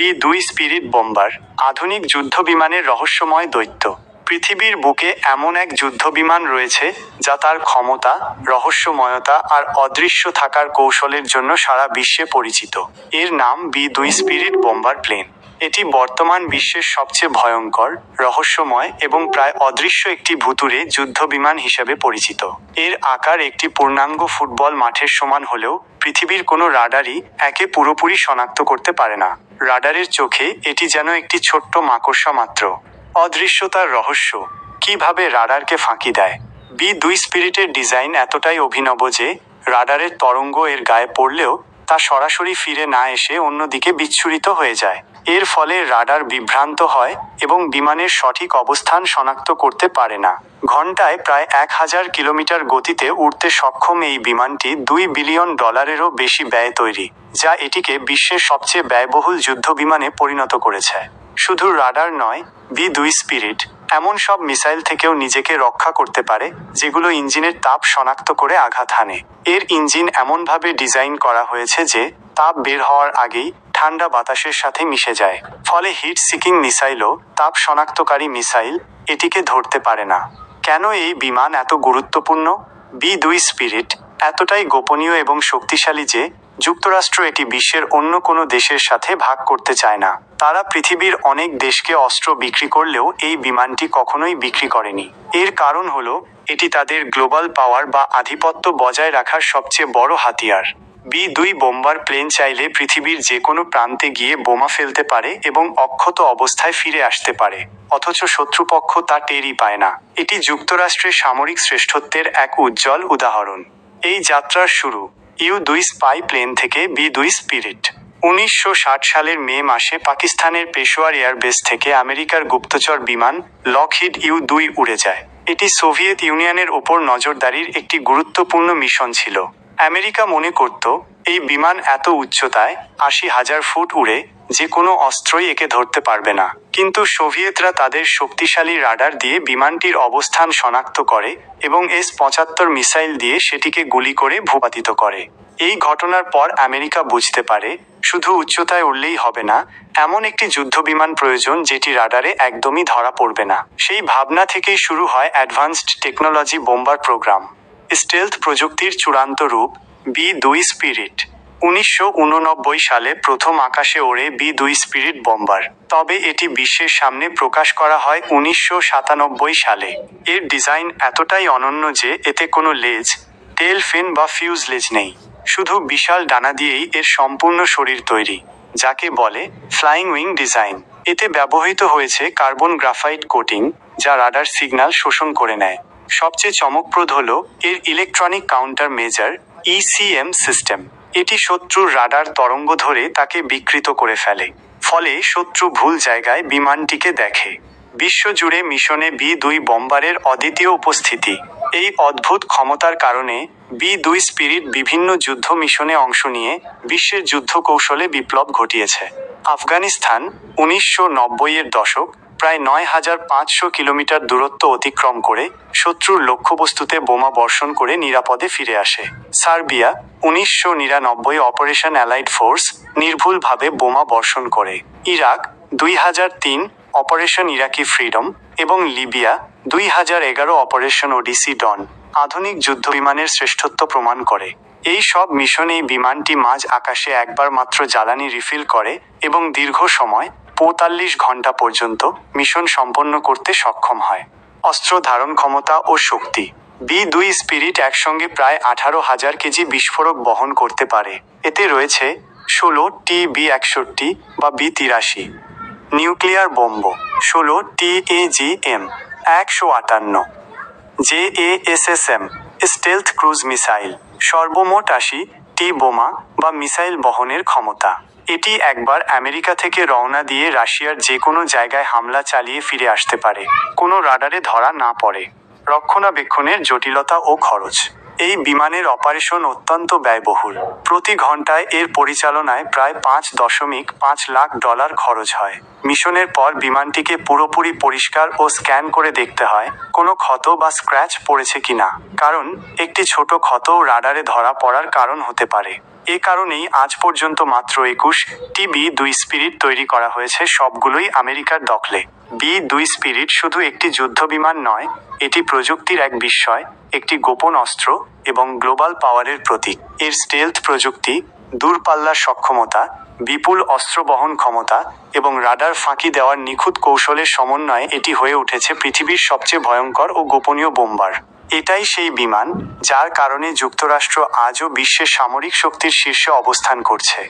B দুই spirit bomber, আধুনিক যুদ্ধ বিমানের রহস্যময় দৈত্য। পৃথিবীর বুকে এমন এক যুদ্ধ বিমান রয়েছে, যা তার ক্ষমতা, রহস্যময়তা আর অদৃশ্য থাকার কৌশলের জন্য সারা বিশ্বে পরিচিত। এর নাম বি দুই স্পিরিট বোম্বার প্লেন। এটি বর্তমান বিশ্বের সবচেয়ে ভয়ঙ্কর, রহস্যময় এবং প্রায় অদৃশ্য একটি ভুতুরে যুদ্ধ বিমান হিসেবে পরিচিত। এর আকার একটি পূর্ণাঙ্গ ফুটবল মাঠের সমান হলেও পৃথিবীর কোনো রাডারই একে পুরোপুরি শনাক্ত করতে পারে না। রাডারের চোখে এটি যেন একটি ছোট্ট মাকড়সা মাত্র। অদৃশ্যতার রহস্য, কীভাবে রাডারকে ফাঁকি দেয়? বি দুই স্পিরিটের ডিজাইন এতটাই অভিনব যে রাডারের তরঙ্গ এর গায়ে পড়লেও তা সরাসরি ফিরে না এসে অন্যদিকে বিচ্ছুরিত হয়ে যায়। এর ফলে রাডার বিভ্রান্ত হয় এবং বিমানের সঠিক অবস্থান শনাক্ত করতে পারে না। ঘন্টায় প্রায় এক হাজার কিলোমিটার গতিতে উড়তে সক্ষম এই বিমানটি দুই বিলিয়ন ডলারেরও বেশি ব্যয় তৈরি, যা এটিকে বিশ্বের সবচেয়ে ব্যয়বহুল যুদ্ধ বিমানে পরিণত করেছে। শুধু রাডার নয়, বি দুই স্পিরিট, এমন সব মিসাইল থেকেও নিজেকে রক্ষা করতে পারে, যেগুলো ইঞ্জিনের তাপ শনাক্ত করে আঘাত হানে। এর ইঞ্জিন এমনভাবে ডিজাইন করা হয়েছে যে, তাপ বের হওয়ার আগেই ঠান্ডা বাতাসের সাথে মিশে যায়। ফলে হিট সিকিং মিসাইলও তাপ শনাক্তকারী মিসাইল এটিকে ধরতে পারে না। কেন এই বিমান এত গুরুত্বপূর্ণ? বি দুই স্পিরিট এতটাই গোপনীয় এবং শক্তিশালী যে যুক্তরাষ্ট্র এটি বিশ্বের অন্য কোনো দেশের সাথে ভাগ করতে চায় না। তারা পৃথিবীর অনেক দেশকে অস্ত্র বিক্রি করলেও এই বিমানটি কখনোই বিক্রি করেনি। এর কারণ হলো, এটি তাদের গ্লোবাল পাওয়ার বা আধিপত্য বজায় রাখার সবচেয়ে বড় হাতিয়ার। বি দুই বোম্বার প্লেন চাইলে পৃথিবীর যে কোনো প্রান্তে গিয়ে বোমা ফেলতে পারে এবং অক্ষত অবস্থায় ফিরে আসতে পারে, অথচ শত্রুপক্ষ তা টেরই পায় না। এটি যুক্তরাষ্ট্রের সামরিক শ্রেষ্ঠত্বের এক উজ্জ্বল উদাহরণ। এই যাত্রার শুরু ইউ দুই স্পাই প্লেন থেকে বি দুই স্পিরিট। উনিশশো ষাট সালের মে মাসে পাকিস্তানের পেশোয়ার এয়ারবেস থেকে আমেরিকার গুপ্তচর বিমান লকহিড ইউ দুই উড়ে যায়। এটি সোভিয়েত ইউনিয়নের ওপর নজরদারির একটি গুরুত্বপূর্ণ মিশন ছিল। আমেরিকা মনে করত, এই বিমান এত উচ্চতায় আশি হাজার ফুট উড়ে যে কোনো অস্ত্রই একে ধরতে পারবে না। কিন্তু সোভিয়েতরা তাদের শক্তিশালী রাডার দিয়ে বিমানটির অবস্থান শনাক্ত করে এবং এস পঁচাত্তর মিসাইল দিয়ে সেটিকে গুলি করে ভূপাতিত করে। এই ঘটনার পর আমেরিকা বুঝতে পারে, শুধু উচ্চতায় উঠলেই হবে না, এমন একটি যুদ্ধ বিমান প্রয়োজন যেটি রাডারে একদমই ধরা পড়বে না। সেই ভাবনা থেকেই শুরু হয় advanced technology bomber programme. Stealth প্রযুক্তির চূড়ান্ত রূপ বি দুই স্পিরিট উনিশশো উননব্বই সালে প্রথম আকাশে ওড়ে বি দুই স্পিরিট বোম্বার তবে এটি বিশ্বের সামনে প্রকাশ করা হয় উনিশশো সাতানব্বই সালে। এর ডিজাইন এতটাই অনন্য যে এতে কোনো লেজ টেল ফিন বা ফিউজ লেজ নেই। শুধু বিশাল ডানা দিয়েই এর সম্পূর্ণ শরীর তৈরি, যাকে বলে ফ্লাইং উইং ডিজাইন এতে ব্যবহৃত হয়েছে কার্বন গ্রাফাইট কোটিং যা রাডার সিগন্যাল শোষণ করে নেয়। সবচেয়ে চমকপ্রদ হল এর electronic countermeasure ECM system এটি শত্রুর রাডার তরঙ্গ ধরে তাকে বিকৃত করে ফেলে, ফলে শত্রু ভুল জায়গায় বিমানটিকে দেখে। বিশ্বজুড়ে মিশনে বি দুই বম্বারের অদ্বিতীয় উপস্থিতি। এই অদ্ভুত ক্ষমতার কারণে বি দুই স্পিরিট বিভিন্ন যুদ্ধ মিশনে অংশ নিয়ে বিশ্বের যুদ্ধ কৌশলে বিপ্লব ঘটিয়েছে। আফগানিস্তান উনিশশো নব্বইয়ের দশক প্রায় নয় হাজার পাঁচশো কিলোমিটার দূরত্ব অতিক্রম করে শত্রুর লক্ষ্যবস্তুতে বোমা বর্ষণ করে নিরাপদে ফিরে আসে। সার্বিয়া উনিশশো নিরানব্বই অপারেশন অ্যালাইড ফোর্স নির্ভুলভাবে বোমা বর্ষণ করে। ইরাক দুই হাজার তিন অপারেশন ইরাকি ফ্রিডম এবং লিবিয়া দুই হাজার এগারো অপারেশন ওডিসি ডন আধুনিক যুদ্ধ বিমানের শ্রেষ্ঠত্ব প্রমাণ করে। এই সব মিশনে বিমানটি মাঝ আকাশে একবার মাত্র জ্বালানি রিফিল করে এবং দীর্ঘ সময় পঁয়তাল্লিশ ঘণ্টা পর্যন্ত মিশন সম্পন্ন করতে সক্ষম হয়। অস্ত্র ধারণ ক্ষমতা ও শক্তি। বি দুই স্পিরিট একসঙ্গে প্রায় আঠারো হাজার কেজি বিস্ফোরক বহন করতে পারে। এতে রয়েছে ষোলো টি বি একষট্টি বা বি তিরাশি। Nuclear bomb. ষোলো টি এ জি এম। একশো আটান্ন। J A S S M. Stealth cruise missile. সর্বমোট আশি টি বোমা বা মিসাইল বহনের ক্ষমতা। এটি একবার আমেরিকা থেকে রওনা দিয়ে রাশিয়ার যে কোনো জায়গায় হামলা চালিয়ে ফিরে আসতে পারে। কোনো রাডারে ধরা না পড়ে। রক্ষণাবেক্ষণের জটিলতা ও খরচ। এই বিমানের অপারেশন অত্যন্ত ব্যয়বহুল। প্রতি ঘন্টায় এর পরিচালনায় প্রায় পাঁচ দশমিক পাঁচ লাখ ডলার খরচ হয়। মিশনের পর বিমানটিকে পুরোপুরি পরিষ্কার ও স্ক্যান করে দেখতে হয়, কোনো ক্ষত বা স্ক্র্যাচ পড়েছে কিনা। কারণ, একটি ছোট ক্ষতও রাডারে ধরা পড়ার কারণ হতে পারে। এ কারণেই আজ পর্যন্ত মাত্র একুশ। টি বি দুই স্পিরিট তৈরি করা হয়েছে সবগুলোই আমেরিকার দখলে। বি দুই স্পিরিট শুধু একটি যুদ্ধবিমান নয়, এটি প্রযুক্তির এক বিস্ময়, একটি গোপন অস্ত্র এবং গ্লোবাল পাওয়ারের প্রতীক। এর স্টেলথ প্রযুক্তি, দূরপাল্লার সক্ষমতা, বিপুল অস্ত্র বহন ক্ষমতা এবং রাডার ফাঁকি দেওয়ার নিখুঁত কৌশলের সমন্বয়ে এটি হয়ে উঠেছে পৃথিবীর সবচেয়ে ভয়ঙ্কর ও গোপনীয় বোম্বার। এটাই সেই বিমান যার কারণে যুক্তরাষ্ট্র আজও বিশ্বের সামরিক শক্তির শীর্ষে অবস্থান করছে।